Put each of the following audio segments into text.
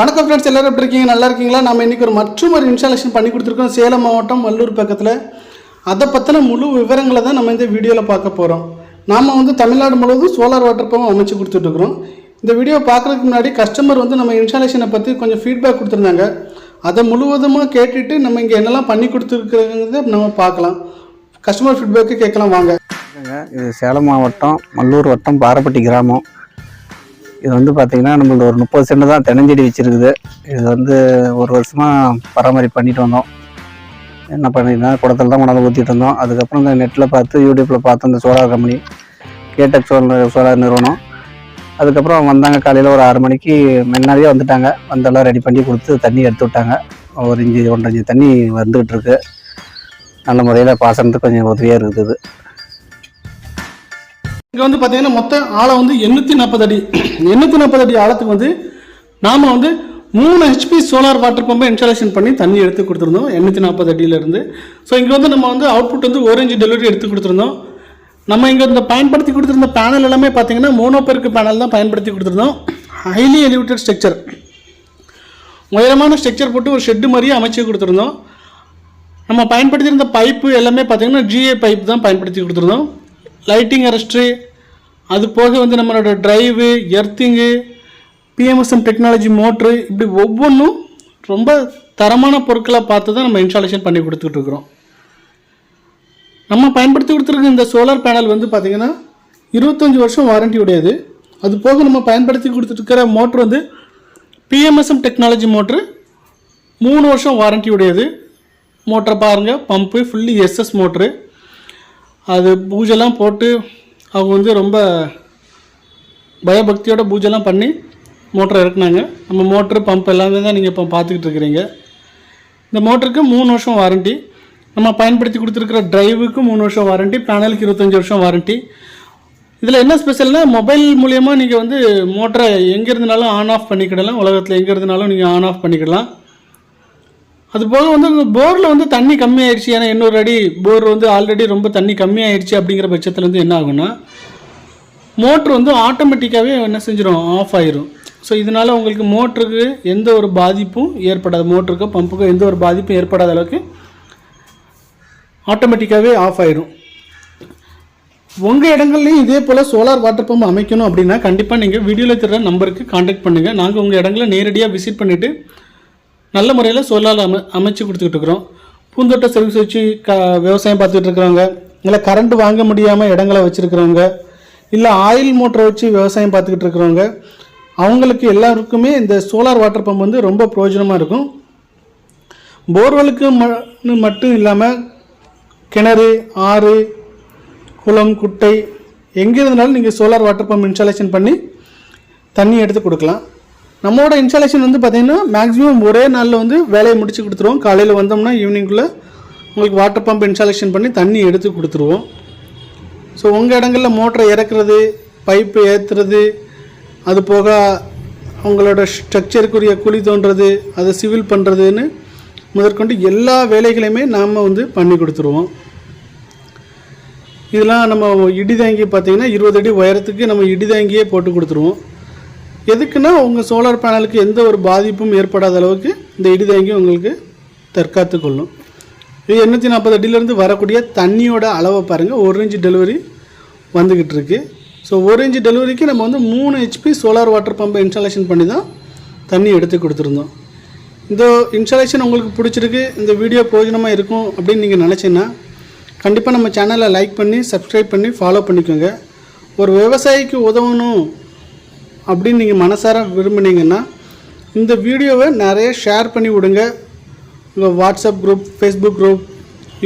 வணக்கம் ஃப்ரெண்ட்ஸ் எல்லோரும் எப்படி இருக்கீங்க? நல்லா இருக்கீங்களா? நம்ம இன்றைக்கி ஒரு மற்றும் ஒரு இன்ஸ்டாலேஷன் பண்ணி கொடுத்துருக்கோம். சேலம் மாவட்டம் வல்லூர் பக்கத்தில். அதை பற்றின முழு விவரங்களை தான் நம்ம இந்த வீடியோவில் பார்க்க போகிறோம் நாம் வந்து தமிழ்நாடு முழுவதும் சோலார் வாட்டர் பம்ப் அமைச்சு கொடுத்துட்ருக்குறோம் இந்த வீடியோ பார்க்குறதுக்கு முன்னாடி கஸ்டமர் வந்து நம்ம இன்ஸ்டாலேஷனை பற்றி கொஞ்சம் ஃபீட்பேக் கொடுத்துருந்தாங்க. அதை முழுவதுமாக கேட்டுட்டு நம்ம இங்கே என்னெல்லாம் பண்ணி கொடுத்துருக்குறத நம்ம பார்க்கலாம். கஸ்டமர் ஃபீட்பேக்கு கேட்கலாம் வாங்க. இது சேலம் மாவட்டம் மல்லூர் வட்டம் பாரப்பட்டி கிராமம். இது வந்து பார்த்திங்கன்னா நம்மளது ஒரு முப்பது சென்ட் தான் தென்னஞ்செடி வச்சுருக்குது. இது வந்து ஒரு வருஷமாக பராமரிப்பு பண்ணிட்டு வந்தோம். என்ன பண்ணிங்கன்னா குடத்தில் தான் கொண்டாந்து ஊற்றிட்டு இருந்தோம். அதுக்கப்புறம் இந்த நெட்டில் பார்த்து யூடியூப்பில் பார்த்து இந்த சோலார் கம்பெனி கேடெக் சோலார் சோலார் நிறுவனம். அதுக்கப்புறம் வந்தாங்க காலையில் ஒரு ஆறு மணிக்கு முன்னாடியே வந்துட்டாங்க. வந்தெல்லாம் ரெடி பண்ணி கொடுத்து தண்ணி எடுத்து விட்டாங்க. ஒரு இஞ்சி ஒன்றரை இஞ்சி தண்ணி வந்துக்கிட்டு இருக்கு. நல்ல முறையில் பாசனத்துக்கு கொஞ்சம் உதவியாக இருக்குது இங்கே வந்து பார்த்தீங்கன்னா மொத்த ஆழம் வந்து எண்ணூற்றி நாற்பது அடி. எண்ணூற்றி நாற்பது அடி ஆழத்துக்கு வந்து நாம் வந்து மூணு ஹெச்பி சோலார் வாட்டர் பம்பை இன்ஸ்டாலேஷன் பண்ணி தண்ணி எடுத்து கொடுத்துருந்தோம். எண்ணூற்றி நாற்பது அடியிலேருந்து. ஸோ இங்கே வந்து நம்ம வந்து அவுட்புட் வந்து ஓரேஞ்சு டெலிவரி எடுத்து கொடுத்துருந்தோம். நம்ம இங்கே இந்த பயன்படுத்தி கொடுத்துருந்த பேனல் எல்லாமே பார்த்தீங்கன்னா மோனோபெருக்கு பேனல் தான் பயன்படுத்தி கொடுத்துருந்தோம். ஹைலி எலிவேட்டட் ஸ்ட்ரக்சர் உயரமான ஸ்ட்ரக்சர் போட்டு ஒரு ஷெட்டு மாதிரியே அமைச்சு கொடுத்துருந்தோம். நம்ம பயன்படுத்தியிருந்த பைப்பு எல்லாமே பார்த்தீங்கன்னா ஜிஏ பைப் தான் பயன்படுத்தி கொடுத்துருந்தோம். லைட்டிங் அரெஸ்ட்ரு அது போக வந்து நம்மளோட drive earthing PMSM technology motor இப்படி ஒவ்வொன்றும் ரொம்ப தரமான பொருட்களாக பார்த்து தான் நம்ம இன்ஸ்டாலேஷன் பண்ணி கொடுத்துட்ருக்குறோம் நம்ம பயன்படுத்தி கொடுத்துருக்க இந்த சோலார் பேனல் வந்து பார்த்திங்கன்னா இருபத்தஞ்சி வருஷம் வாரண்டி உடையது. அது போக நம்ம பயன்படுத்தி கொடுத்துருக்கிற மோட்ரு வந்து பிஎம்எஸ்எம் டெக்னாலஜி மோட்ரு மூணு வருஷம் வாரண்டி உடையது. மோட்டரை பாருங்கள் பம்பு ஃபுல்லி எஸ்எஸ் மோட்ரு அது பூஜைலாம் போட்டு அவங்க வந்து ரொம்ப பயபக்தியோட பூஜைலாம் பண்ணி மோட்டரை இறக்குனாங்க. நம்ம மோட்ரு பம்ப் எல்லாமே தான் நீங்கள் இப்போ பார்த்துக்கிட்டு இருக்கிறீங்க. இந்த மோட்டருக்கு மூணு வருஷம் வாரண்டி. நம்ம பயன்படுத்தி கொடுத்துருக்குற டிரைவுக்கு மூணு வருஷம் வாரண்டி பேனலுக்கு இருபத்தஞ்சி வருஷம் வாரண்டி. இதில் என்ன ஸ்பெஷல்னால் மொபைல் மூலியமாக நீங்கள் வந்து மோட்டரை எங்கே இருந்தாலும் ஆன் ஆஃப் பண்ணிக்கிடலாம் உலகத்தில் எங்கே இருந்தாலும் நீங்கள் ஆன் ஆஃப் பண்ணிக்கிடலாம். அது போக வந்து போரில் வந்து தண்ணி கம்மியாயிடுச்சு ஏன்னா இன்னொரு அடி போர் வந்து ஆல்ரெடி ரொம்ப தண்ணி கம்மியாயிடுச்சு அப்படிங்கிற பட்சத்தில் வந்து என்ன ஆகும்னா மோட்ரு வந்து ஆட்டோமேட்டிக்காகவே என்ன செஞ்சிடும் ஆஃப் ஆயிரும். ஸோ இதனால் உங்களுக்கு மோட்டருக்கு எந்த ஒரு பாதிப்பும் ஏற்படாது. மோட்டருக்கோ பம்புக்கோ எந்த ஒரு பாதிப்பும் ஏற்படாத அளவுக்கு ஆட்டோமேட்டிக்காகவே ஆஃப் ஆயிரும். உங்கள் இடங்கள்லையும் இதே போல் சோலார் வாட்டர் பம்ப் அமைக்கணும் அப்படின்னா கண்டிப்பாக நீங்கள் வீடியோவில் தர நம்பருக்கு காண்டாக்ட் பண்ணுங்கள் நாங்கள் உங்கள் இடங்களை நேரடியாக விசிட் பண்ணிவிட்டு நல்ல முறையில் சோலார் அமை அமைச்சு கொடுத்துக்கிட்டு இருக்கிறோம். பூந்தோட்ட சர்வீஸ் வச்சு க விவசாயம் பார்த்துட்டு இருக்கிறவங்க இல்லை கரண்ட் வாங்க முடியாமல் இடங்களை வச்சுருக்கிறவங்க இல்லை ஆயில் மோட்டரை வச்சு விவசாயம் பார்த்துக்கிட்டு இருக்கிறவங்க அவங்களுக்கு எல்லாருக்குமே இந்த சோலார் வாட்டர் பம்ப் வந்து ரொம்ப பிரயோஜனமாக இருக்கும். போர்வெலுக்கு ம- மட்டும் இல்லாமல் கிணறு ஆறு குளம் குட்டை எங்கே இருந்தாலும் நீங்கள் சோலார் வாட்டர் பம்ப் இன்ஸ்டாலேஷன் பண்ணி தண்ணி எடுத்து கொடுக்கலாம். நம்மளோட இன்ஸ்டாலேஷன் வந்து பார்த்திங்கன்னா மேக்ஸிமம் ஒரே நாளில் வந்து வேலையை முடிச்சு கொடுத்துருவோம். காலையில் வந்தோம்னா ஈவினிங்குள்ளே உங்களுக்கு வாட்டர் பம்ப் இன்ஸ்டாலேஷன் பண்ணி தண்ணி எடுத்து கொடுத்துருவோம். ஸோ உங்கள் இடங்களில் மோட்டரை இறக்குறது பைப்பு ஏற்றுறது அது போக அவங்களோட ஸ்ட்ரக்சருக்குரிய குழி தோன்றது அதை சிவில் பண்ணுறதுன்னு முதற்கொண்டு எல்லா வேலைகளையுமே நாம் வந்து பண்ணி கொடுத்துருவோம். இதெல்லாம் நம்ம இடி தாங்கி பார்த்தீங்கன்னா இருபது அடி உயரத்துக்கு நம்ம இடி தாங்கியே போட்டு கொடுத்துருவோம். எதுக்குன்னா உங்கள் சோலார் பேனலுக்கு எந்த ஒரு பாதிப்பும் ஏற்படாத அளவுக்கு இந்த இடிதாங்கி உங்களுக்கு தற்காத்து கொள்ளும். இது எண்ணூற்றி நாற்பது அடியிலேருந்து வரக்கூடிய தண்ணியோட அளவை பாருங்கள் ஒரு இன்ச்சு டெலிவரி வந்துக்கிட்டு இருக்கு. ஸோ ஒரு இன்ச்சு டெலிவரிக்கு நம்ம வந்து மூணு ஹெச்பி சோலார் வாட்டர் பம்பை இன்ஸ்டாலேஷன் பண்ணி தான் தண்ணி எடுத்து கொடுத்துருந்தோம். இந்த இன்ஸ்டாலேஷன் உங்களுக்கு பிடிச்சிருக்கு இந்த வீடியோ பிரயோஜனமாக இருக்கும் அப்படின்னு நீங்கள் நினச்சிங்கன்னா கண்டிப்பாக நம்ம சேனலை லைக் பண்ணி சப்ஸ்கிரைப் பண்ணி ஃபாலோ பண்ணிக்கோங்க. ஒரு விவசாயிக்கு உதவணும் அப்படின்னு நீங்கள் மனசார விரும்புனீங்கன்னா இந்த வீடியோவை நிறைய ஷேர் பண்ணி விடுங்க. உங்கள் WhatsApp group Facebook group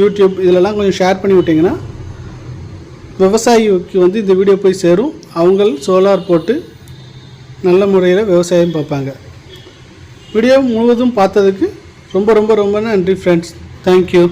YouTube இதிலெல்லாம் கொஞ்சம் ஷேர் பண்ணி விட்டிங்கன்னா விவசாயிக்கு வந்து இந்த வீடியோ போய் சேரும். அவங்கள் சோலார் போட்டு நல்ல முறையில் விவசாயம் பார்ப்பாங்க. வீடியோ முழுவதும் பார்த்ததுக்கு ரொம்ப ரொம்ப ரொம்ப நன்றி ஃப்ரெண்ட்ஸ் தேங்க்யூ